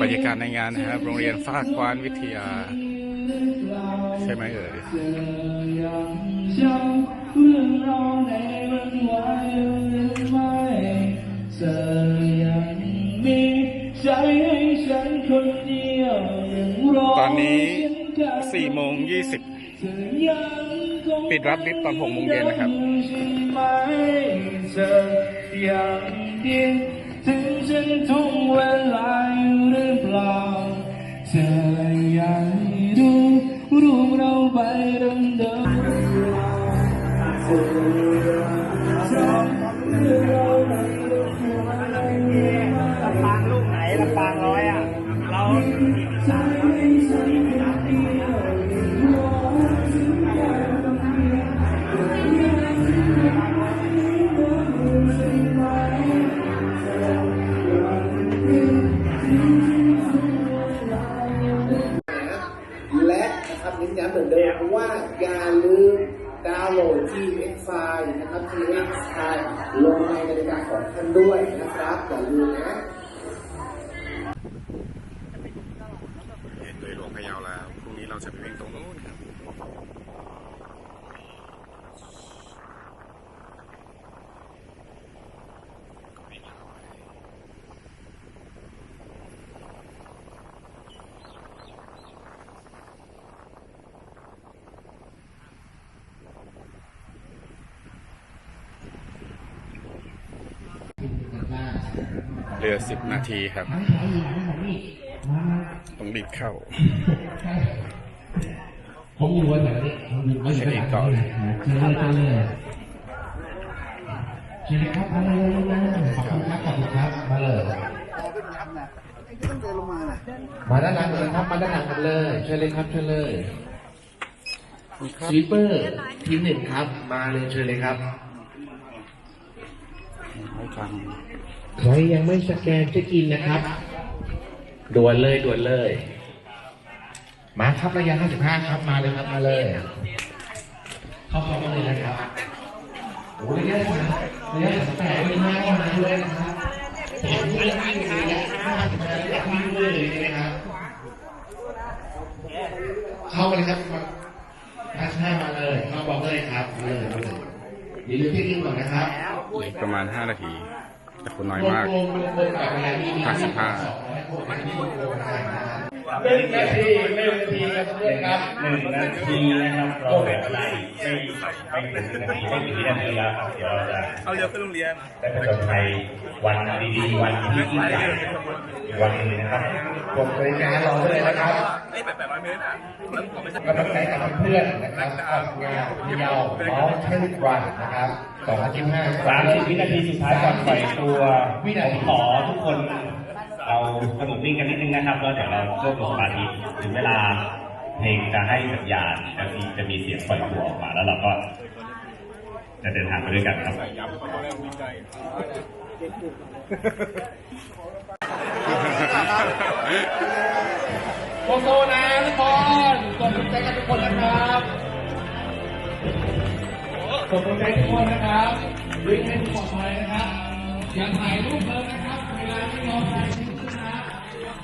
บรรยากาศในงานนะครับ โรงเรียนฟากกวานวิทยา ใช่ไหมเอ่ยเรื่อนวันวายหรือไม่เธอยังมีใจให้ฉันคนเดียวยังรอตอนนี้ฉักลับ4โมง20 ปิดรับลิฟต์ตอน6โมงเย็นนะครับ ถึงฉันทุกเวลาอยู่หรือเปล่าเธอยังดูรูปเราไปเดิมเดิมเธอยังจำเรื่อเราในเรื่องราวในเรื่องลำปางลูกไหนลำปางร้อยอะ เรา ครับเหลือ10นาทีครับ ต้องรีบเข้าผม อยู่วันไหนนี่ผมอยู่วันไหนเช็คอินก่อนเชิญเลยเชิญเลยเชิญเลยครับมาเลยมาเลยขอบคุณครับขอบคุณครับมาเลยมาด้านหลังเลยครับมาด้านหลังกันเลยเชิญเลยครับเชิญเลยสวีปเปอร์ทีมหนึ่งครับ มาเลยเชิญเลยครับไม่ฟังใครยังไม่สแกนเช็คอินนะครับด่วนเลยด่วนเลย มาครับระยะ 55 ครับ มาเลยครับ มาเลย เข้าพร้อมกันเลยนะครับโอ้ระยะสาระยะสาไม่ง่ายมาเลยนะครับผมไม่ระยะห้าสิบห้าระยเลยนะครับ เข้ามาเลยครับพัชห้ามาเลยเขาบอกเลยครับ มาเลยมาเลยยืนพี่นิ่ก่อนนะครับประมาณ 5 นาที แต่คนน้อยมาก55 หนึ่งนาทีหนึ่งนาทีครับครับหนึ่งนาทีนะครับเราแบบไล่ไม่ไม่ถึงนาทีไม่ถึงนาทีแล้ครับเดี๋ยวเราจะเอาเดี๋ขึ้นโรงเรียนแต่ประจนไทยวันดีๆวันที่ยิ่งใหญ่วันนี้นะครับผมบริการรอเลยนะครับไม่แปบแบบว่าเมตรอะกำลังใจกับเพื่อนนะครับงานเยาวน้องเช่นวันนะครับสองพันสิบห้าสามสิบวินาทีสุดท้ายก่อนปล่อยตัวผมขอทุกคน เอาสงบนิ่งกันนิดนึงนะครับแล้วเดี๋ยวเราเริ่มลงสมาธิถึงเวลาเพลงจะให้สัญญาณจะมีจะมีเสียงปล่อยตัวออกมาแล้วเราก็ จะเดินทางไปด้วยกันครับโกโซนะทุกคนกดใจกันทุกคนนะครับกดใจทุกคนนะครับวิ่งให้ปลอดภัยนะครับอย่าถ่ายรูปเลยนะครับ เวลาที่เราถ่าย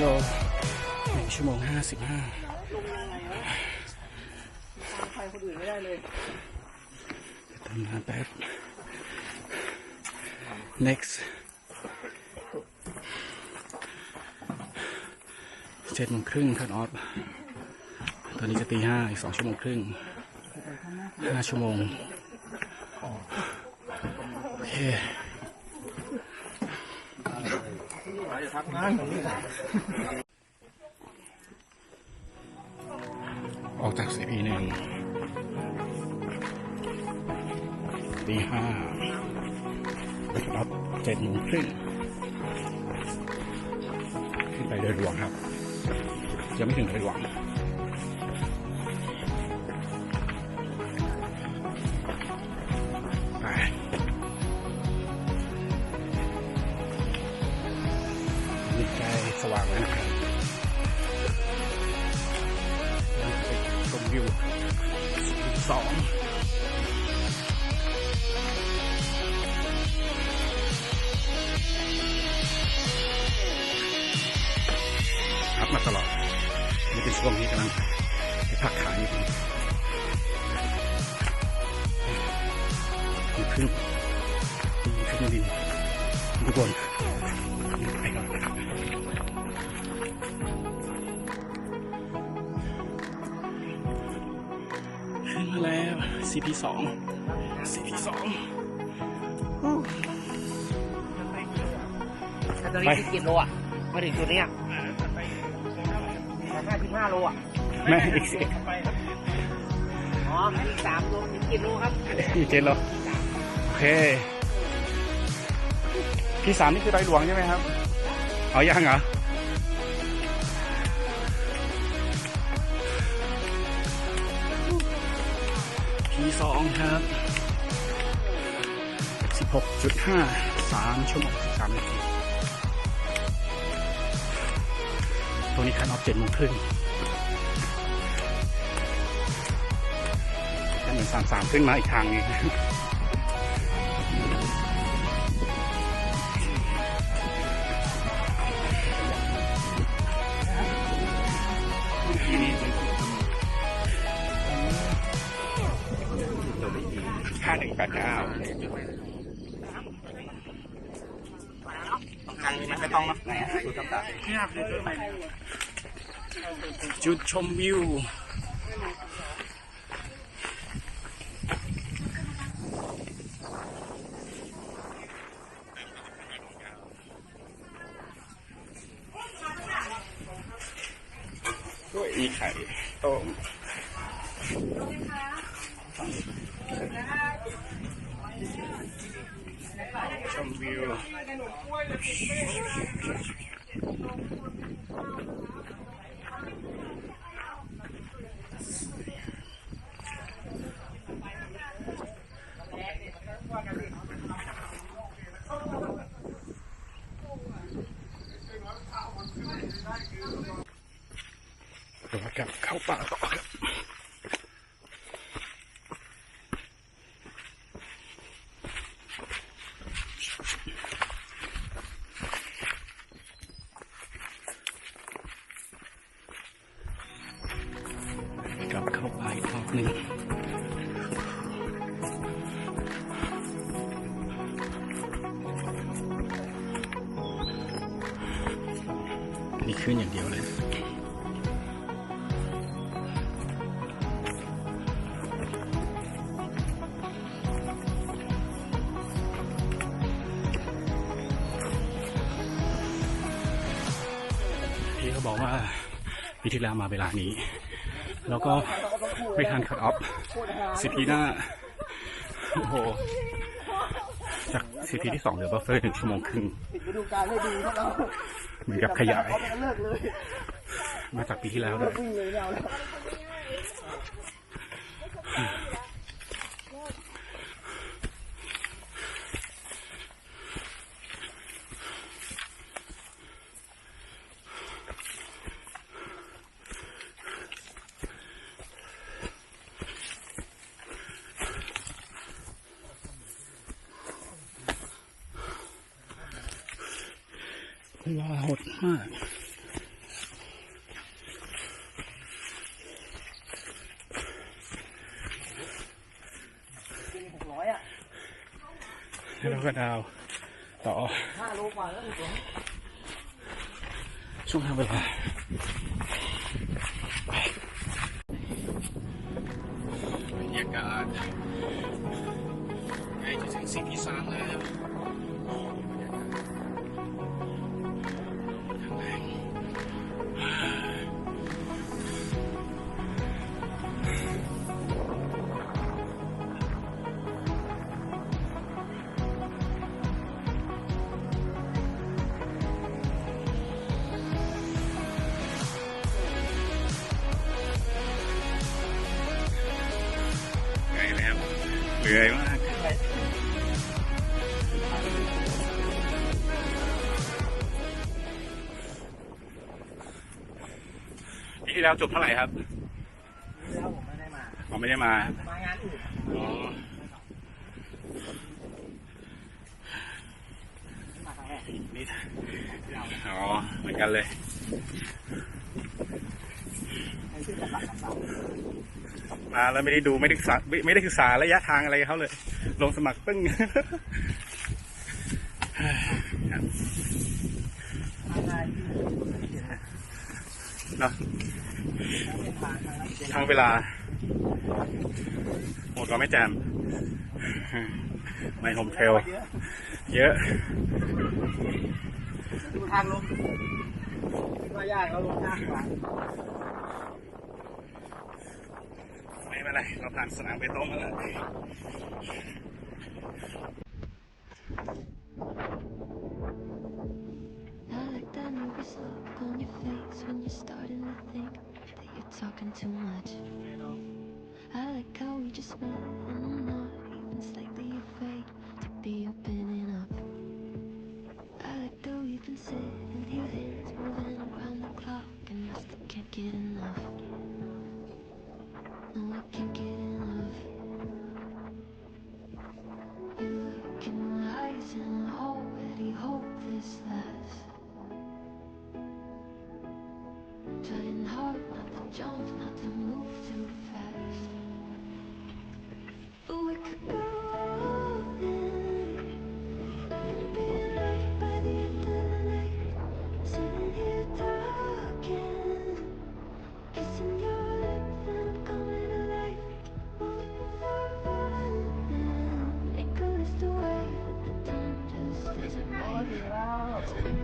โลหนึ่งชั่วโมงห้าสิบห้าใครคนอื่นไม่ได้เลยทำงานแป๊บ next เจ็ดโมงครึ่งคันออฟตอนนี้จะตีห้าอีกสองชั่วโมงครึ่งห้าชั่วโมง โอเค ออกจากสีพีหนึ่งตีห้ารับเจ็ดโมงครึ่งขึ้นไปเดินหลวงครับ ยังไม่ถึงเดินหลวง มีพึ่งดินทุกคนไปก่อนขึ้นมาแล้ว CP สอง CP สองแต่ตอนนี้สิบกิโลอะมาถึงจุดนี้ยห้าสิบห้าโลอะแม่อีกสิอ๋ออีกสามโลถึงกิโลครับอีกเจ็ดเหรอโอเค พี่สามนี่คือดอยหลวงใช่ไหมครับเอายังเหรอพีสองครับสิบหกจุดห้าสามชั่วโมงสิบสามนาทีตรงนี้คันออฟเจ็ดโมงครึ่งจะเหมือนสามสามขึ้นมาอีกทางหนึง ห้าหนึ่งแปดเก้าไม่ต้องนะจุดชมวิวด้วยอีไข่ต้ม ชม พี่เขาบอกว่าปีที่แล้วมาเวลานี้ แล้วก็ไม่ทันคัดออฟสิบปีหน้า โอ้โห จากสิบปีที่สองเหลือบัฟเฟอร์หนึ่งชั่วโมงครึ่งเหมือนกับขยาย มาจากปีที่แล้วเลย งอหดมากแล้วก็ดาว ต่อช่วถูไหมช่วงทางเวลาบรรยากาศใกล้จะถึงสีที่สางแล้ว เหนื่อยมากปีที่แล้วจบเท่าไหร่ครับแล้วผมไม่ได้มาอ๋อไม่ได้มา มางานอื่นอ๋อมาครั้งแรกนี่อ๋อ เหมือนกันเลย ให้ชื่อกับปากกับปากมาแล้วไม่ได้ดูไม่ได้ศึกษาไม่ได้ศึกษาระยะทางอะไรเขาเลย ลงสมัครปึ้งเนาะทางเป็นทางเวลา หมดก็ไม่แจมไม่โฮมเทล เยอะดูทางลงว่ยากเราลงยากกว่า ไม่เป็นไรเราผ่านสนามเบตงมาแล้ว I like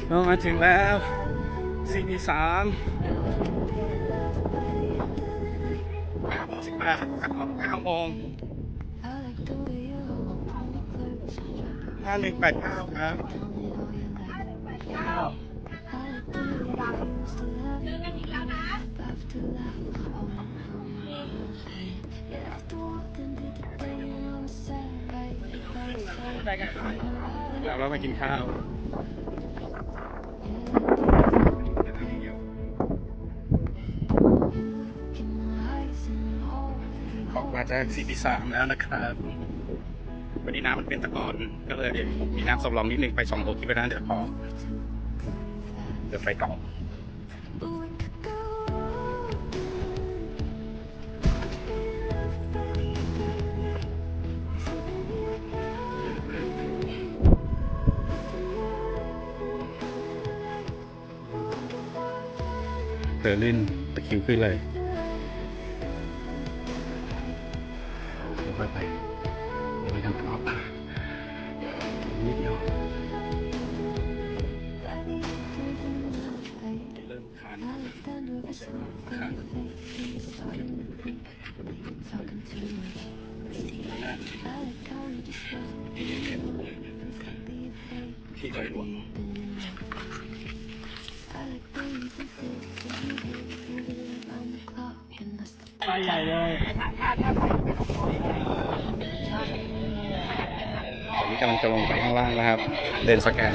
เรามาถึงแล้วสิ่งที่สามสิบแปดเก้าโมงห้าหนึ่งแปดเก้าครับแล้วเรามากินข้าว จากซีพีสามแล้วนะครับวันนี้น้ำมันเป็นตะกอนก็เลยมีน้ำสำรองนิดนึงไปสองโลคิดว่าน่าจะพอเดี๋ยวไปต่อเดินลื่นตะคิวขึ้นเลย I still ไปใหญ่เลยตอนนี้กำลังจะลงไปข้างล่างนะครับ เดินสแกน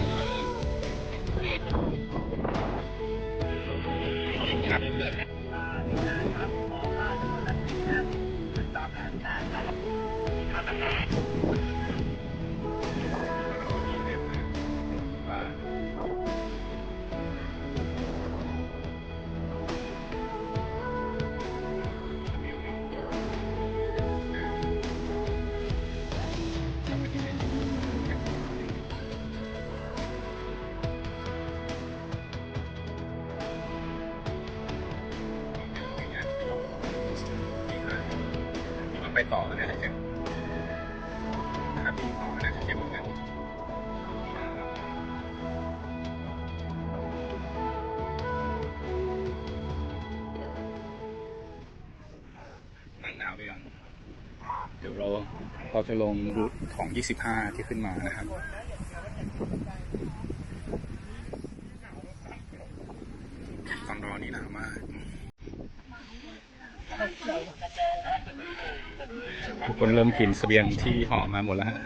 จะลงรูทของ 25 ที่ขึ้นมานะครับตอนรอนี่หนาวมากทุกคนเริ่มกินเสบียงที่ห่อมาหมดแล้วฮะ